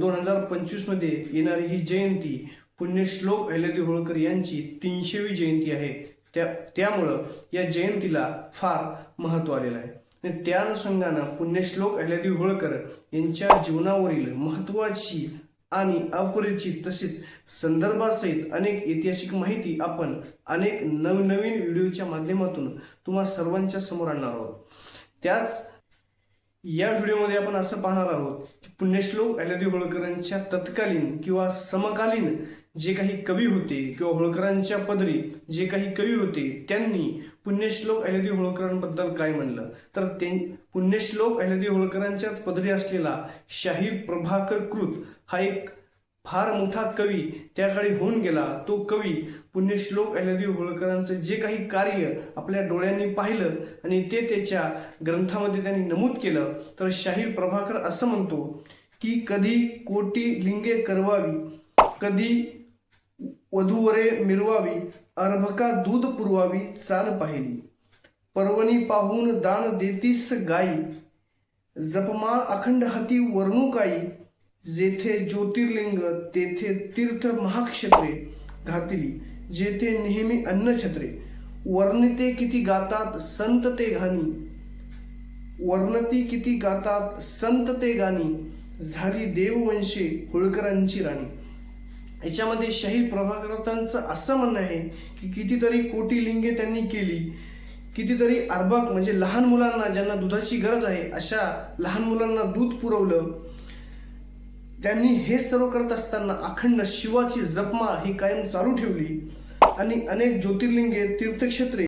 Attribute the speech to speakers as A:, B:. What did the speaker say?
A: दोन हजार पंचवीसमध्ये येणारी ही जयंती पुण्यश्लोक अहिल्यादेवी होळकर यांची तीनशेवी जयंती आहे. त्या त्यामुळं या जयंतीला फार महत्त्व आलेलं आहे. आणि त्या अनुषंगानं पुण्यश्लोक अहिल्यादेवी होळकर यांच्या जीवनावरील महत्त्वाची आणि अपरिचित तसेच संदर्भासहित अनेक ऐतिहासिक माहिती आपण अनेक नवनवीन व्हिडिओच्या माध्यमातून तुम्हा सर्वांच्या समोर आणणार आहोत. त्याच या व्हिडिओमध्ये आपण असं पाहणार आहोत की पुण्यश्लोक अहिल्यादेवी होळकरांच्या तत्कालीन किंवा समकालीन जे काही कवी होते किंवा होळकरांच्या पदरी जे काही कवी होते त्यांनी पुण्यश्लोक अहिल्यादेवी होळकरांबद्दल काय म्हणलं? तर ते पुण्यश्लोक अहिल्यादेवी होळकरांच्याच पदरी असलेला शाहीर प्रभाकर कृत हा एक फार मोठा कवी त्या काळी होऊन गेला. तो कवी पुण्यश्लोक अहिल्यादेवी होळकरांचं जे काही कार्य आपल्या डोळ्यांनी पाहिलं आणि ते त्याच्या ग्रंथामध्ये त्यांनी नमूद केलं तर शाहीर प्रभाकर असं म्हणतो की कधी कोटी लिंगे करवावी कधी वधूवरे मिरवावी अर्भका दूध पुरवावी चाल पाहिली. पर्वणी पाहून दान देतीस गाई जपमाळ अखंड हाती वर्णुकाई जेथे ज्योतिर्लिंग तेथे तीर्थ महाक्षेत्रे घातली जेथे नेहमी अन्नछत्रे. वर्णिते किती गातात संत ते घाणी. वर्णती किती गातात संत ते गाणी. झाली देववंशी होळकरांची राणी. याच्यामध्ये शाहीर प्रभाकरांचं असं म्हणणं आहे की कितीतरी कोटी लिंगे त्यांनी केली. कितीतरी अर्बाक म्हणजे लहान मुलांना ज्यांना दुधाची गरज आहे अशा लहान मुलांना दूध पुरवलं. त्यांनी हे सर्व करत असताना अखंड शिवाची जपमाळ ही कायम चालू ठेवली आणि अनेक ज्योतिर्लिंगे तीर्थक्षेत्रे